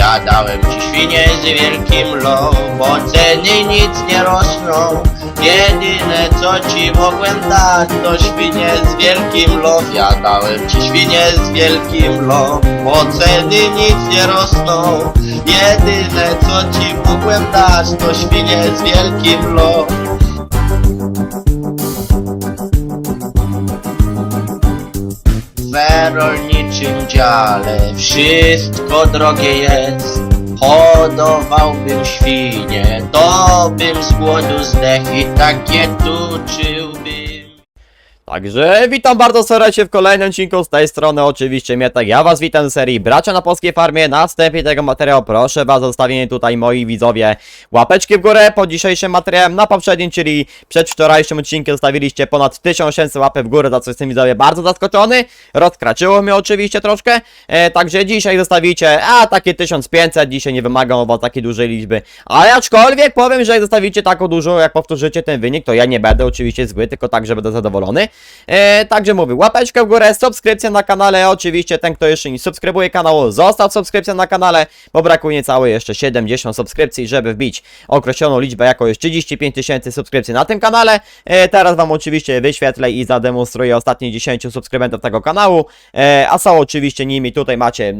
Zjadałem ci świnie z wielkim low, bo ceny nic nie rosną. Jedyne co ci mogłem dać to świnie z wielkim low. Zjadałem ci świnie z wielkim low, bo ceny nic nie rosną. Jedyne co ci mogłem dać to świnie z wielkim low. W rolniczym dziale wszystko drogie jest. Hodowałbym świnie, to bym z głodu zdechł i takie tuczyłbym Także witam bardzo serdecznie w kolejnym odcinku. Z tej strony oczywiście Mietek, ja was witam z serii Bracia na Polskiej Farmie, na wstępie tego materiału proszę was o zostawienie tutaj moi widzowie łapeczki w górę po dzisiejszym materiałem, na poprzednim, czyli przed wczorajszym odcinkiem zostawiliście ponad 1800 łapek w górę, za co jestem widzowie bardzo zaskoczony, rozkraczyło mnie oczywiście troszkę, e, także dzisiaj zostawicie, a takie 1500, dzisiaj nie wymagam od was takiej dużej liczby, ale aczkolwiek powiem, że jak zostawicie taką dużą, jak powtórzycie ten wynik, to ja nie będę oczywiście zły, tylko tak, że będę zadowolony. E, także mówię, łapeczkę w górę, subskrypcja na kanale, oczywiście ten, kto jeszcze nie subskrybuje kanału, zostaw subskrypcję na kanale, bo brakuje niecałe jeszcze 70 subskrypcji, żeby wbić określoną liczbę, jako jest 35 tysięcy subskrypcji na tym kanale. E, teraz wam oczywiście wyświetlę i zademonstruję ostatnie 10 subskrybentów tego kanału, e, a są oczywiście nimi, tutaj macie e,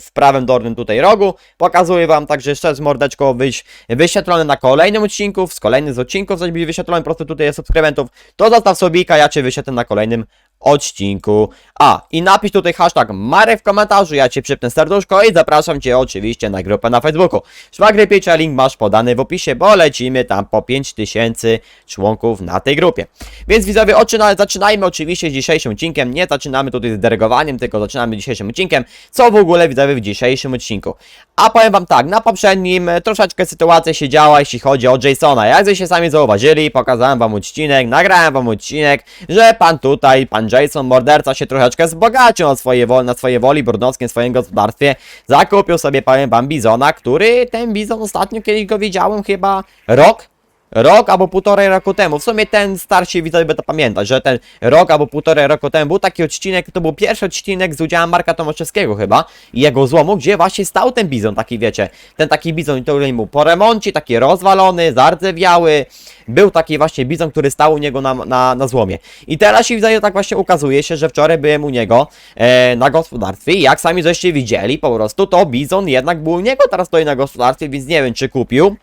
w prawym dolnym tutaj rogu, pokazuję wam także jeszcze z mordeczką wyś, wyświetlone na kolejnym odcinku, z kolejnym z odcinków, coś będzie wyświetlone, po prostu tutaj jest subskrybentów, to zostaw sobika, ja cię wyświetlę na kolejnym odcinku. A, i napisz tutaj hashtag Marek w komentarzu, ja cię przypnę serduszko i zapraszam cię oczywiście na grupę na Facebooku. Szwagry Piecia, link masz podany w opisie, bo lecimy tam po 5000 członków na tej grupie. Więc widzowie, oczyna, zaczynajmy oczywiście z dzisiejszym odcinkiem, nie zaczynamy tutaj z dyrygowaniem, tylko zaczynamy dzisiejszym odcinkiem, co w ogóle widzowie w dzisiejszym odcinku. A powiem wam tak, na poprzednim e, troszeczkę sytuacja się działa, jeśli chodzi o Jasona. Jak żeście sami zauważyli, pokazałem wam odcinek, nagrałem wam odcinek, że pan tutaj, pan Jason, morderca się troszeczkę wzbogacił na swoje, na swoje woli brudnowskie, w swoim gospodarstwie. Zakupił sobie, powiem wam, bizona, który ten bizon ostatnio kiedyś go widziałem chyba rok Rok albo półtorej roku temu. W sumie ten starszy widzowie to pamiętać, że ten rok albo półtorej roku temu był taki odcinek, to był pierwszy odcinek z udziałem Marka Tomaszewskiego chyba i jego złomu, gdzie właśnie stał ten bizon, taki wiecie, ten taki bizon, który był po remoncie, taki rozwalony, zardzewiały, był taki właśnie bizon, który stał u niego na, na, na złomie. I teraz się widzowie tak właśnie ukazuje się, że wczoraj byłem u niego e, na gospodarstwie i jak sami żeście widzieli, po prostu to bizon jednak był u niego, teraz stoi na gospodarstwie, więc nie wiem czy kupił.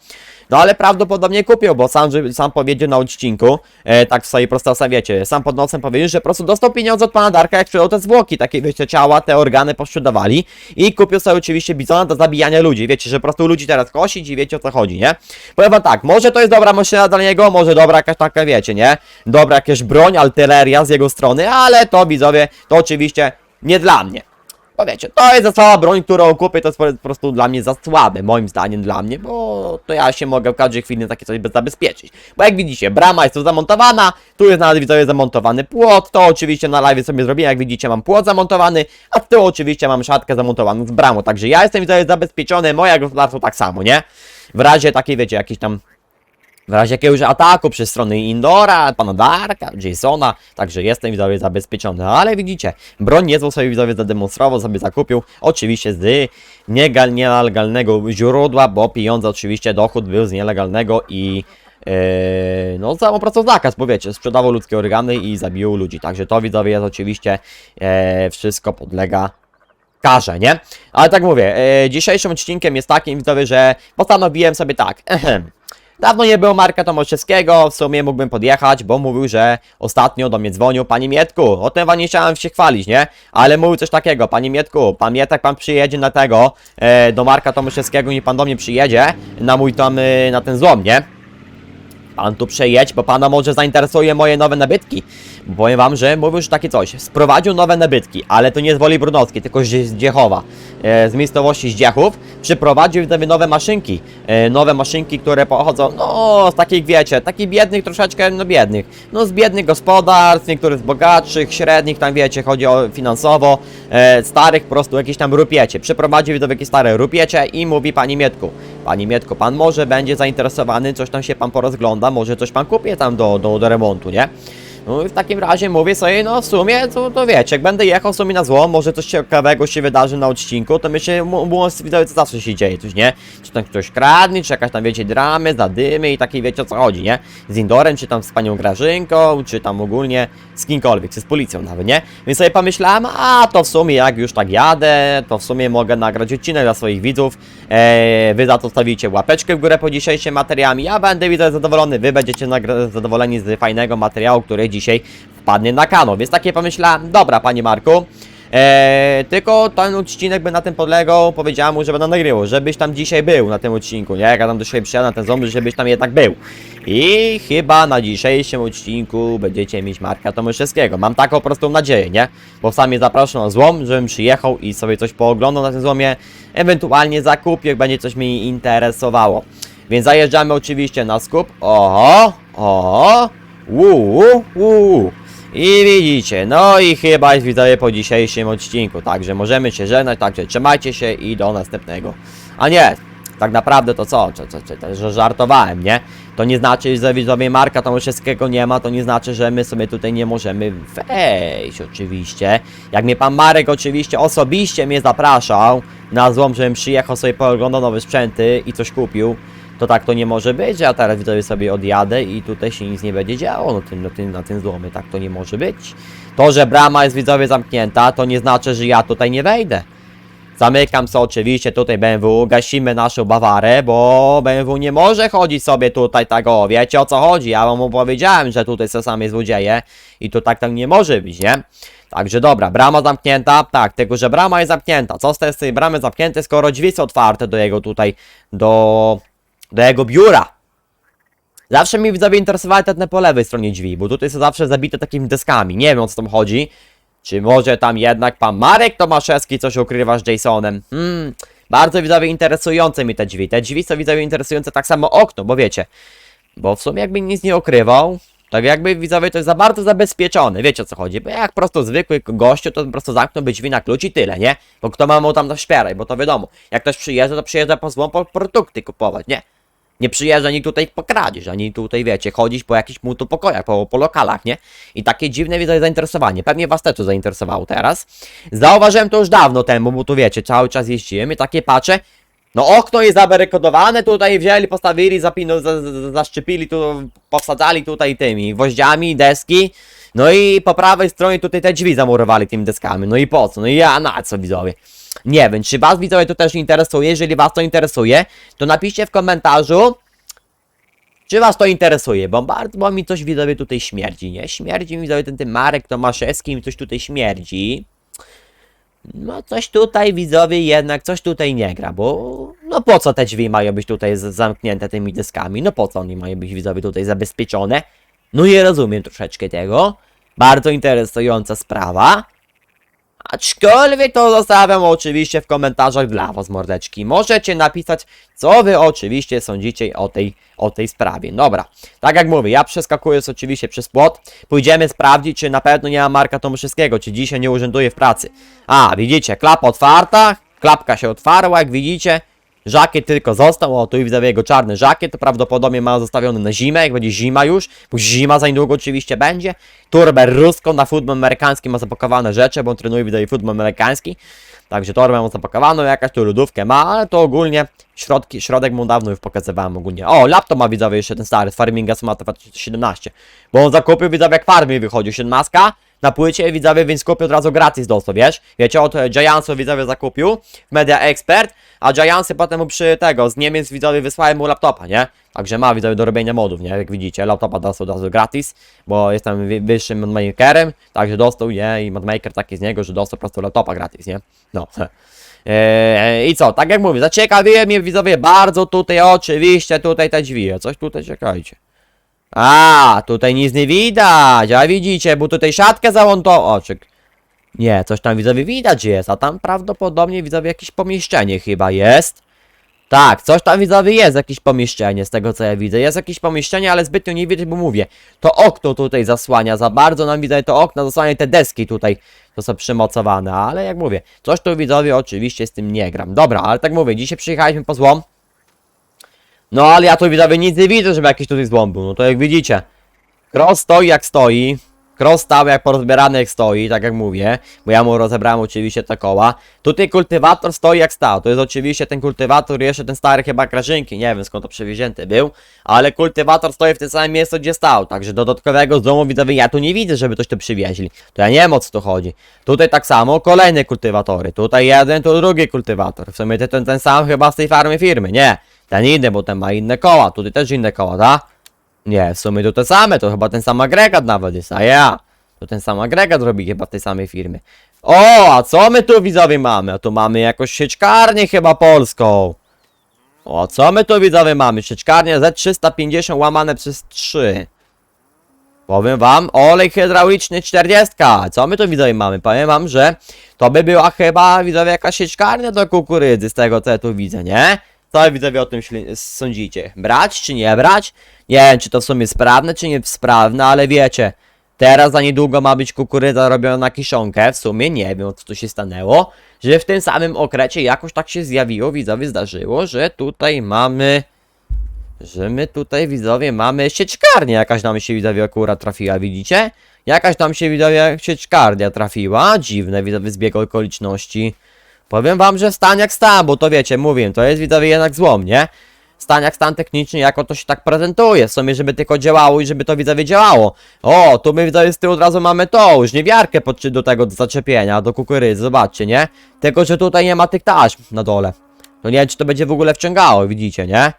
No ale prawdopodobnie kupił, bo sam, sam powiedział na odcinku, e, tak w swojej prostej wiecie, sam pod nosem powiedział, że po prostu dostał pieniądze od pana Darka, jak sprzedał te zwłoki, takie wiecie, ciała, te organy posprzedawali i kupił sobie oczywiście bizona do zabijania ludzi, wiecie, że po prostu ludzi teraz kosić i wiecie o co chodzi, nie? Powiem wam tak, może to jest dobra maszyna dla niego, może dobra jakaś taka, wiecie, nie? Dobra jakaś broń, artyleria z jego strony, ale to widzowie, to oczywiście nie dla mnie. Bo wiecie, to jest za cała broń, którą kupię, to jest po prostu dla mnie za słabe, moim zdaniem dla mnie, bo to ja się mogę w każdej chwili takie coś bez- zabezpieczyć. Bo jak widzicie, brama jest tu zamontowana, tu jest nawet widzowie zamontowany płot, to oczywiście na live sobie zrobiłem, jak widzicie mam płot zamontowany, a tyłu oczywiście mam szatkę zamontowaną z bramą, także ja jestem widzowie zabezpieczony, moja gospodarstwo tak samo, nie? W razie takiej, wiecie, jakiś tam w razie jakiegoś ataku przez strony Indora, pana Darka, Jasona, także jestem widzowie zabezpieczony. Ale widzicie, broń niezłą sobie widzowie zademonstrował, sobie zakupił, oczywiście z nielegalnego źródła, bo pieniądze oczywiście, dochód był z nielegalnego i Yy, no, sam po zakaz, bo wiecie, sprzedawał ludzkie organy i zabił ludzi. Także to widzowie jest oczywiście e, wszystko podlega karze, nie? Ale tak mówię, e, dzisiejszym odcinkiem jest takim widzowie, że postanowiłem sobie tak. Dawno nie było Marka Tomaszewskiego, w sumie mógłbym podjechać, bo mówił, że ostatnio do mnie dzwonił Panie Mietku, o tym wam nie chciałem się chwalić, nie? Ale mówił coś takiego, Panie Mietku, Pan Mietek Pan przyjedzie na tego, e, do Marka Tomaszewskiego, nie Pan do mnie przyjedzie, na mój tam, e, na ten złom, nie? Pan tu przejedź, bo pana może zainteresuje moje nowe nabytki. Bo powiem wam, że mówił, że takie coś. Sprowadził nowe nabytki, ale to nie z Woli Brudnowskiej, tylko z Dziechowa. E, z miejscowości Zdziechów. Przyprowadził wtedy nowe maszynki. E, nowe maszynki, które pochodzą, no, z takich wiecie, takich biednych troszeczkę, no biednych. No, z biednych gospodarstw, niektórych z bogatszych, średnich, tam wiecie, chodzi o finansowo. E, starych po prostu jakieś tam rupiecie. Przyprowadził do jakieś stare rupiecie i mówi pani Mietku. Pani Mietku, pan może będzie zainteresowany, coś tam się pan porozgląda, może coś pan kupię tam do, do, do remontu, nie? No i w takim razie mówię sobie, no w sumie, to, to wiecie, jak będę jechał sobie na złom, może coś ciekawego się wydarzy na odcinku, to myślę, widzowie, co zawsze się dzieje, coś nie? Czy tam ktoś kradnie, czy jakaś tam, wiecie, dramy, zadymy i takie, wiecie o co chodzi, nie? Z Indorem, czy tam z panią Grażynką, czy tam ogólnie z kimkolwiek, czy z policją nawet, nie? Więc sobie pomyślałem, a to w sumie jak już tak jadę, to w sumie mogę nagrać odcinek dla swoich widzów, eee, wy za to stawicie łapeczkę w górę po dzisiejszym materiałami, ja będę widzę zadowolony, wy będziecie zadowoleni z fajnego materiału, który dzisiaj wpadnie na kanał, więc takie pomyślałem, dobra panie Marku, Eee, tylko ten odcinek by na tym podlegał, powiedziałem mu, że będę nagrywał, żebyś tam dzisiaj był na tym odcinku, nie? Jak ja tam do siebie przyjadę na ten zombie, żebyś tam jednak był. I chyba na dzisiejszym odcinku będziecie mieć Marka Tomaszewskiego. Mam taką po prostu nadzieję, nie? Bo sam mnie na złom, żebym przyjechał i sobie coś pooglądał na tym złomie, ewentualnie zakupił, jak będzie coś mnie interesowało. Więc zajeżdżamy oczywiście na skup. Oho, oho, uuu, uuu. I widzicie, no i chyba jest widzowie po dzisiejszym odcinku, także możemy się żegnać, także trzymajcie się i do następnego. A nie, tak naprawdę to co, co, co, co, że żartowałem, nie? To nie znaczy, że widzowie Marka Tomaszewskiego nie ma, to nie znaczy, że my sobie tutaj nie możemy wejść oczywiście. Jak mnie pan Marek oczywiście osobiście mnie zapraszał na złom, żebym przyjechał sobie pooglądał nowe sprzęty i coś kupił, to tak to nie może być, ja teraz widzowie sobie odjadę i tutaj się nic nie będzie działo na tym, na tym, na tym złomie, tak to nie może być. To, że brama jest widzowie zamknięta, to nie znaczy, że ja tutaj nie wejdę. Zamykam sobie oczywiście tutaj BMW, gasimy naszą Bawarę, bo BMW nie może chodzić sobie tutaj tak o, wiecie o co chodzi, ja wam powiedziałem, że tutaj są same złodzieje i to tak tam nie może być, nie? Także dobra, brama zamknięta, tak, tylko że brama jest zamknięta, co z tej bramy zamknięte, skoro drzwi są otwarte do jego tutaj, do, do jego biura. Zawsze mi widzowie interesowały te, te po lewej stronie drzwi, bo tutaj są zawsze zabite takimi deskami, nie wiem o co tam chodzi. Czy może tam jednak pan Marek Tomaszewski coś ukrywa z Jasonem? Hmm, bardzo widzowie interesujące mi te drzwi. Te drzwi są widzowie interesujące tak samo okno, bo wiecie. Bo w sumie jakby nic nie ukrywał, tak jakby widzowie to jest za bardzo zabezpieczone, wiecie o co chodzi. Bo jak po prostu zwykły gościu, to po prostu zamknął drzwi na klucz i tyle, nie? Bo kto ma mu tam zaśpierać, bo to wiadomo. Jak ktoś przyjeżdża, to przyjeżdża po złą po produkty kupować, nie? Nie przyjeżdża nikt tutaj po kradzież, ani tutaj, wiecie, chodzić po jakichś pokojach, po, po lokalach, nie? I takie dziwne widzę zainteresowanie. Pewnie was też to zainteresowało teraz. Zauważyłem to już dawno temu, bo tu wiecie, cały czas jeździłem i takie patrzę. No okno jest zabarykodowane, tutaj wzięli, postawili, zapino, za, za, zaszczepili, tu powsadzali tutaj tymi gwoździami, deski. No i po prawej stronie tutaj te drzwi zamurowali tymi deskami. No i po co? No i ja na co widzowie? Nie wiem, czy was widzowie to też interesuje? Jeżeli was to interesuje, to napiszcie w komentarzu, czy was to interesuje, bo bardzo mi coś widzowie tutaj śmierdzi, nie? Śmierdzi mi widzowie ten, ten Marek Tomaszewski, mi coś tutaj śmierdzi. No coś tutaj widzowie jednak, coś tutaj nie gra, bo no po co te drzwi mają być tutaj zamknięte tymi deskami? No po co one mają być widzowie tutaj zabezpieczone? No nie rozumiem troszeczkę tego. Bardzo interesująca sprawa. Aczkolwiek to zostawiam oczywiście w komentarzach dla was, mordeczki. Możecie napisać, co wy oczywiście sądzicie o tej, o tej sprawie. Dobra, tak jak mówię, ja przeskakuję oczywiście przez płot. Pójdziemy sprawdzić, czy na pewno nie ma Marka Tomaszewskiego, czy dzisiaj nie urzęduje w pracy. A, widzicie, klapa otwarta, klapka się otwarła, jak widzicie. Żakiet tylko został, o tu widzę jego czarny żakiet, prawdopodobnie ma zostawiony na zimę, jak będzie zima już, bo zima za niedługo oczywiście będzie. Torbę ruską na futbol amerykański ma zapakowane rzeczy, bo on trenuje widzę futbol amerykański. Także torbę ma zapakowaną, jakaś tu lodówkę ma, ale to ogólnie środki, środek mu dawno już pokazywałem ogólnie. O, laptop ma widzowie jeszcze ten stary z Farminga Sumatra 2017, bo on zakupił widzowie jak Farming wychodził, 17 na płycie widzowie, więc kupił od razu gratis dostał, wiesz? Wiecie, od e, Giantsów widzowie zakupił, Media Expert, a Giantsy potem mu przy tego, z Niemiec widzowie wysłałem mu laptopa, nie? Także ma widzowie do robienia modów, nie? Jak widzicie, laptopa dostał od razu gratis, bo jestem wy- wyższym modmakerem, także dostał, nie? I modmaker taki z niego, że dostał po prostu laptopa gratis, nie? No. Eee, I co, tak jak mówię, zaciekawiły mnie widzowie bardzo tutaj, oczywiście, tutaj te drzwi, coś tutaj czekajcie. A, tutaj nic nie widać, a widzicie, bo tutaj siatkę załąto... O, czy... Nie, coś tam widzowie widać jest, a tam prawdopodobnie widzowie jakieś pomieszczenie chyba jest. Tak, coś tam widzowie jest, jakieś pomieszczenie z tego co ja widzę. Jest jakieś pomieszczenie, ale zbytnio nie widać, bo mówię. To okno tutaj zasłania, za bardzo nam widać to okno, zasłania te deski tutaj, to są przymocowane, ale jak mówię, coś tu widzowie oczywiście z tym nie gram. Dobra, ale tak mówię, dzisiaj przyjechaliśmy po złom. No ale ja tu widzowie nic nie widzę, żeby jakiś tutaj złom był, no to jak widzicie. Cross stoi jak stoi. Cross stały jak porozbierany jak stoi, tak jak mówię, bo ja mu rozebrałem oczywiście te koła. Tutaj kultywator stoi jak stał, to jest oczywiście ten kultywator, jeszcze ten stary chyba Krażynki, nie wiem skąd to przewiezięty był, ale kultywator stoi w tym samym miejscu, gdzie stał, także dodatkowego z domu widzowie ja tu nie widzę, żeby ktoś to przywieźli, to ja nie wiem o co tu chodzi. Tutaj tak samo kolejne kultywatory, tutaj jeden, tu drugi kultywator, w sumie ten, ten sam chyba z tej farmy firmy, nie, ten inny, bo ten ma inne koła, tutaj też inne koła, tak? Nie, w sumie to te same, to chyba ten sam agregat nawet jest, a ja. To ten sam agregat robi chyba tej samej firmie. O, a co my tu widzowie mamy? A tu mamy jakąś sieczkarnię chyba polską. O, co my tu widzowie mamy? Sieczkarnia Z350 łamane przez 3. Powiem wam, olej hydrauliczny 40. Co my tu widzowie mamy? Powiem wam, że to by była chyba widzowie jakaś sieczkarnia do kukurydzy z tego co ja tu widzę, nie? Co widzowie o tym sądzicie? Brać czy nie brać? Nie wiem, czy to w sumie sprawne, czy nie sprawne, ale wiecie, teraz za niedługo ma być kukurydza robiona na kiszonkę, w sumie nie wiem, co tu się stanęło, że w tym samym okresie jakoś tak się zjawiło, widzowie, zdarzyło, że tutaj mamy, że my tutaj, widzowie, mamy sieczkarnię, jakaś nam się, widzowie, akurat trafiła, widzicie? Jakaś tam się, widzowie, sieczkarnia trafiła, dziwne, widzowie, zbieg okoliczności. Powiem wam, że stan jak stan, bo to wiecie, mówię, to jest widzowie jednak złom, nie? Stan jak stan techniczny, jako to się tak prezentuje, w sumie, żeby tylko działało i żeby to widzowie działało. O, tu my widzowie z tyłu od razu mamy tą, żniewiarkę pod, do tego do zaczepienia, do kukurydzy, zobaczcie, nie? Tylko, że tutaj nie ma tych taśm na dole. To nie wiem, czy to będzie w ogóle wciągało, widzicie, nie?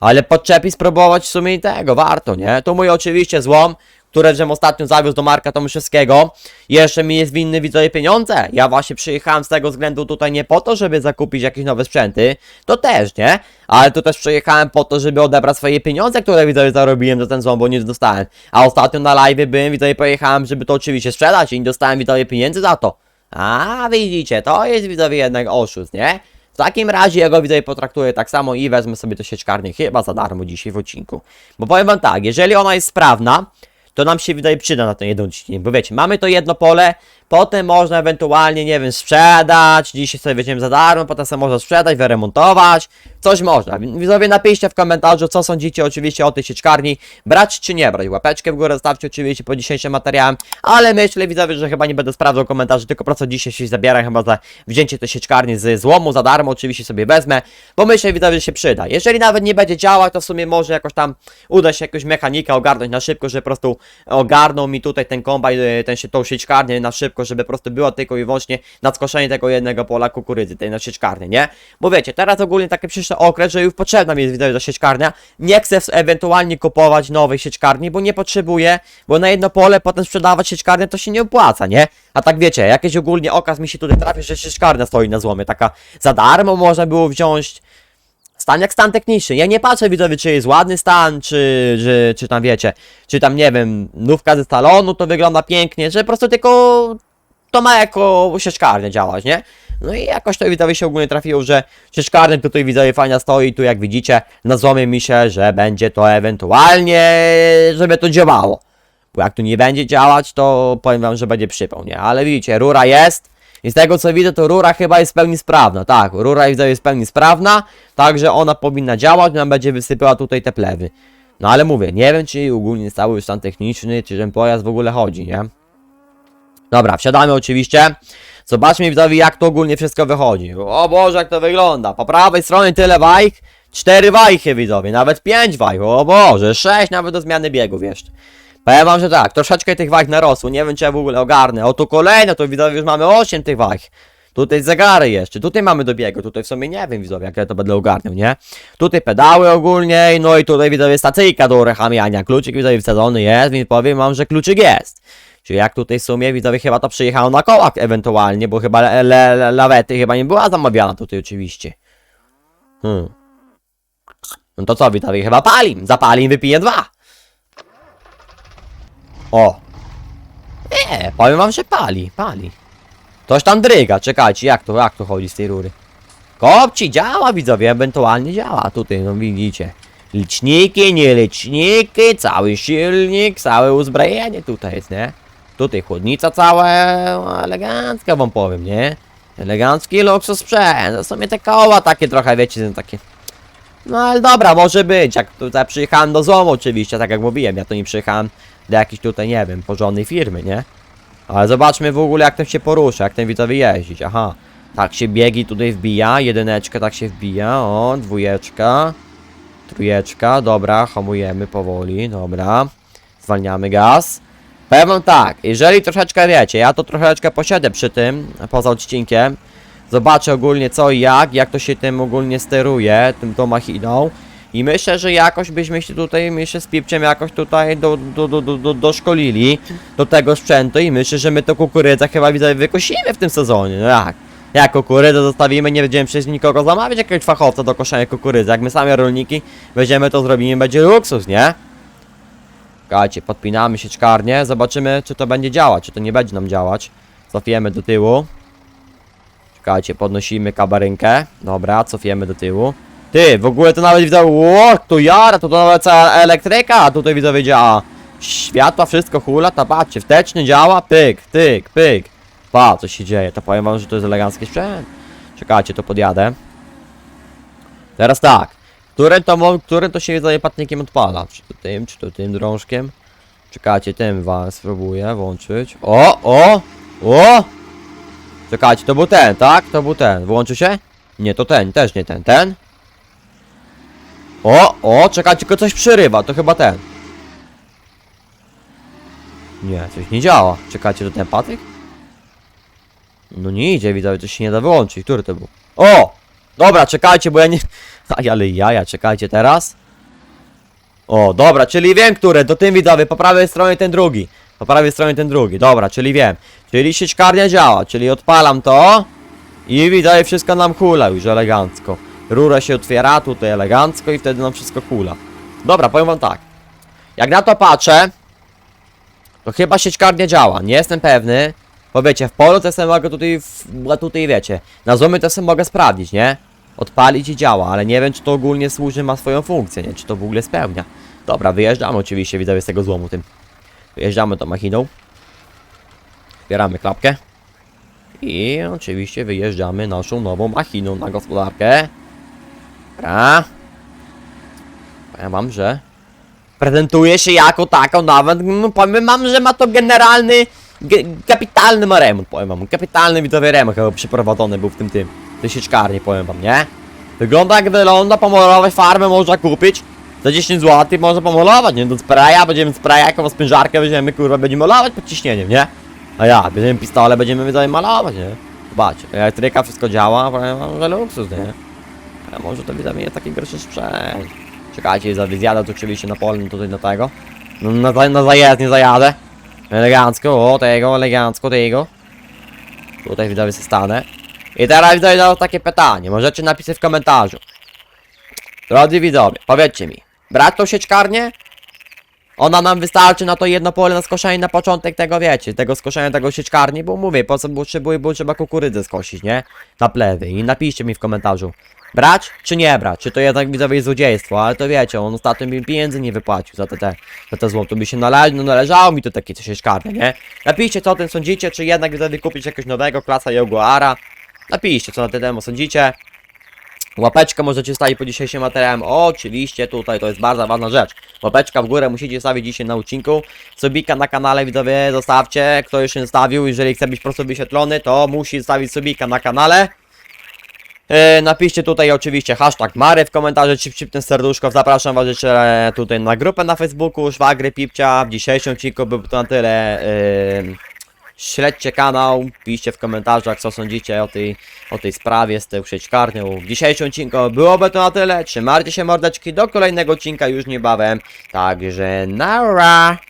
Ale podczepi spróbować w sumie i tego, warto, nie? Tu mój oczywiście złom, które ostatnio zawiózł do Marka Tomaszewskiego. Jeszcze mi jest winny widzowie pieniądze. Ja właśnie przyjechałem z tego względu tutaj nie po to, żeby zakupić jakieś nowe sprzęty. To też, nie? Ale tu też przyjechałem po to, żeby odebrać swoje pieniądze, które widzowie zarobiłem za ten złom, bo nic dostałem. A ostatnio na live byłem, widzowie pojechałem, żeby to oczywiście sprzedać i nie dostałem widzowie pieniędzy za to. A widzicie, to jest widzowie jednak oszust, nie? W takim razie ja go widzowie potraktuję tak samo i wezmę sobie to sieczkarnię chyba za darmo dzisiaj w odcinku. Bo powiem wam tak, jeżeli ona jest sprawna, to nam się wydaje przyda na ten jeden odcinek, bo wiecie, mamy to jedno pole, potem można ewentualnie, nie wiem, sprzedać, dzisiaj sobie weźmiemy za darmo, potem sobie można sprzedać, wyremontować, coś można. Widzowie napiszcie w komentarzu, co sądzicie oczywiście o tej sieczkarni, brać czy nie brać, łapeczkę w górę zostawcie oczywiście po dzisiejszym materiałem, ale myślę widzowie, że chyba nie będę sprawdzał komentarzy, tylko po prostu dzisiaj się zabieram chyba za wzięcie tej sieczkarni z złomu za darmo, oczywiście sobie wezmę, bo myślę widzowie, że się przyda. Jeżeli nawet nie będzie działać, to w sumie może jakoś tam uda się jakąś mechanika ogarnąć na szybko, że po prostu ogarnął mi tutaj ten kombajn, y, ten tą sieczkarnię na szybko, żeby po prostu było tylko i wyłącznie nadskoszenie tego jednego pola kukurydzy, tej na nie? Bo wiecie, teraz ogólnie taki przyszły okres, że już potrzebna mi jest widać ta sieczkarnia, nie chcę ewentualnie kupować nowej sieczkarni, bo nie potrzebuję, bo na jedno pole potem sprzedawać sieczkarnię to się nie opłaca, nie? A tak wiecie, jakiś ogólnie okaz mi się tutaj trafi, że sieczkarnia stoi na złomie, taka za darmo można było wziąć, Stan jak stan techniczny. Ja nie patrzę widzowie, czy jest ładny stan, czy, czy, czy tam wiecie, czy tam nie wiem, nówka ze salonu to wygląda pięknie, że po prostu tylko to ma jako sieczkarnia działać, nie? No i jakoś to widzowie się ogólnie trafiło, że sieczkarnia tutaj widzowie fajna stoi, tu jak widzicie, na złomie mi się, że będzie to ewentualnie, żeby to działało. Bo jak tu nie będzie działać, to powiem wam, że będzie przypał, nie? Ale widzicie, rura jest. I z tego co widzę, to rura chyba jest w pełni sprawna. Tak, rura widzę jest w pełni sprawna, także ona powinna działać, nam będzie wysypała tutaj te plewy. No ale mówię, nie wiem czy ogólnie cały stan techniczny, czy ten pojazd w ogóle chodzi, nie? Dobra, wsiadamy oczywiście. Zobaczmy widzowie jak to ogólnie wszystko wychodzi. O Boże, jak to wygląda. Po prawej stronie tyle wajch. Cztery wajchy widzowie, nawet pięć wajch. O Boże, sześć nawet do zmiany biegów jeszcze. Powiem wam, że tak, troszeczkę tych wajch narosło, nie wiem czy ja w ogóle ogarnę. O tu kolejne, to widzowie już mamy 8 tych wajch. Tutaj zegary jeszcze, tutaj mamy do biegu, tutaj w sumie nie wiem widzowie jak ja to będę ogarniał, nie? Tutaj pedały ogólnie, no i tutaj widzowie stacyjka do uruchamiania. Kluczyk widzowie wsadzony jest, więc powiem wam, że kluczyk jest. Czyli jak tutaj w sumie widzowie chyba to przyjechało na kołach ewentualnie, bo chyba lawety chyba nie była zamawiana tutaj oczywiście. Hmm. No to co widzowie, chyba pali. Zapali wypiję dwa. O! Nie, powiem wam, że pali, pali. Ktoś tam dryga, czekajcie, jak to, jak to chodzi z tej rury? Kopci, działa widzowie, ewentualnie działa, tutaj, no widzicie. Liczniki, nie liczniki, cały silnik, całe uzbrojenie tutaj jest, nie? Tutaj chłodnica cała, no, elegancka wam powiem, nie? Elegancki luksus sprzęt, to są te koła takie trochę, wiecie, takie... No ale dobra, może być, jak tutaj przyjechałem do złomu oczywiście, tak jak mówiłem, ja tu nie przyjechałem do jakiejś tutaj, nie wiem, porządnej firmy, nie? Ale zobaczmy w ogóle jak ten się porusza, jak ten widzowie jeździć, aha. Tak się biegi tutaj wbija, jedyneczka tak się wbija, o, dwójeczka, trójeczka, dobra, hamujemy powoli, dobra. Zwalniamy gaz. Powiem tak, jeżeli troszeczkę wiecie, ja to troszeczkę posiedzę przy tym, poza odcinkiem, zobaczę ogólnie co i jak, jak to się tym ogólnie steruje, tym tą machiną. I myślę, że jakoś byśmy się tutaj, myślę z Pipciem jakoś tutaj do, do, do, do, do, doszkolili do tego sprzętu i myślę, że my to kukurydzę chyba wykosimy w tym sezonie, no jak? Jak kukurydzę zostawimy, nie będziemy przez nikogo zamawiać jakiegoś fachowca do koszenia kukurydzy, jak my sami rolniki weźmiemy to zrobimy, będzie luksus, nie? Czekajcie, podpinamy się czkarnie, zobaczymy czy to będzie działać, czy to nie będzie nam działać. Cofiemy do tyłu. Czekajcie, podnosimy kabarynkę. Dobra, cofiemy do tyłu. Ty, w ogóle to nawet widzę, ło, to jara, to, to nawet cała elektryka tutaj widzowie działa. Światła, wszystko hula, ta patrzcie, wsteczny działa, pyk, tyk, pyk. Pa, co się dzieje, to powiem wam, że to jest elegancki sprzęt. Czekajcie, to podjadę. Teraz tak, którym to, mo- którym to się widzowie patnikiem odpala? Czy to tym, czy to tym drążkiem? Czekajcie, tym was spróbuję włączyć. O, o, o! Czekajcie, to był ten, tak? To był ten. Włączy się? Nie, to ten, też nie ten. Ten? O, o, czekajcie, tylko coś przerywa, to chyba ten. Nie, coś nie działa. Czekajcie, to ten patyk? No nie idzie, widzowie, to się nie da wyłączyć. Który to był? O! Dobra, czekajcie, bo ja nie... Aj, ale jaja, czekajcie teraz. O, dobra, czyli wiem, który, to tym widzowie, po prawej stronie ten drugi. Po prawej stronie ten drugi, dobra, czyli wiem. Czyli sieczkarnia działa, czyli odpalam to i widzowie wszystko nam hula już elegancko. Rura się otwiera tutaj elegancko i wtedy nam wszystko hula. Dobra, powiem wam tak. Jak na to patrzę, to chyba sieczkarnia działa, nie jestem pewny. Bo wiecie, w polu to sobie mogę tutaj, w, tutaj wiecie, na zoomy to sobie mogę sprawdzić, nie? Odpalić i działa, ale nie wiem czy to ogólnie służy, ma swoją funkcję, nie? Czy to w ogóle spełnia. Dobra, wyjeżdżamy oczywiście, widzowie, z tego złomu tym. Wyjeżdżamy tą machiną. Zbieramy klapkę. I oczywiście wyjeżdżamy naszą nową machiną na gospodarkę. Dobra. Powiem wam, że prezentuje się jako taką nawet, powiem wam, że ma to generalny, ge, kapitalny ma remont, powiem wam, kapitalny widzowie remont chyba przeprowadzony był w tym tym, sieczkarni, powiem wam, nie? Wygląda jak wygląda, pomalować farbę można kupić, za 10 zł można pomalować, nie? Do spraya, będziemy spraya, jaką sprężarkę weźmiemy, kurwa, będziemy malować pod ciśnieniem, nie? A ja, bierzemy pistolet, będziemy widzowie malować, nie? Zobaczcie, elektryka, wszystko działa, powiem wam, że luksus, nie? A może to widzowie nie taki gorszy sprzęt. Czekajcie, za zjadę tu oczywiście na pole tutaj do tego. No, na, na zajezdnię zajadę. Elegancko, o tego, elegancko tego. Tutaj widzowie się stanę. I teraz zadał takie pytanie, możecie napisać w komentarzu. Drodzy widzowie, powiedzcie mi, brać tą sieczkarnię? Ona nam wystarczy na to jedno pole na skoszenie na początek tego, wiecie, tego skoszenia tego sieczkarni, bo mówię, po co potrzebuję, bo trzeba kukurydzę skosić, nie? Na plewy i napiszcie mi w komentarzu. Brać czy nie brać? Czy to jednak widzowie złodziejstwo? Ale to wiecie, on ostatnio mi pieniędzy nie wypłacił za te, te, za te złoto. Mi się nale no należało mi to takie coś sieczkarne, nie? Napiszcie co o tym sądzicie, czy jednak widzowie kupić jakiegoś nowego klasa Jaguara. Napiszcie co na ten temat sądzicie. Łapeczkę możecie stawić po dzisiejszym materiałem. Oczywiście tutaj to jest bardzo ważna rzecz. Łapeczka w górę musicie stawić dzisiaj na odcinku. Subika na kanale widzowie zostawcie. Kto już nie stawił, jeżeli chce być po prostu wyświetlony, to musi stawić subika na kanale. E, napiszcie tutaj oczywiście hashtag Mary w komentarzu, czy wczypnę serduszko. Zapraszam was jeszcze tutaj na grupę na Facebooku Szwagry Pipcia. W dzisiejszym odcinku był to na tyle. E, śledźcie kanał, piszcie w komentarzach co sądzicie o tej, o tej sprawie z tą sieczkarnią. W dzisiejszym odcinku byłoby to na tyle. Trzymajcie się mordeczki do kolejnego odcinka już niebawem. Także nara!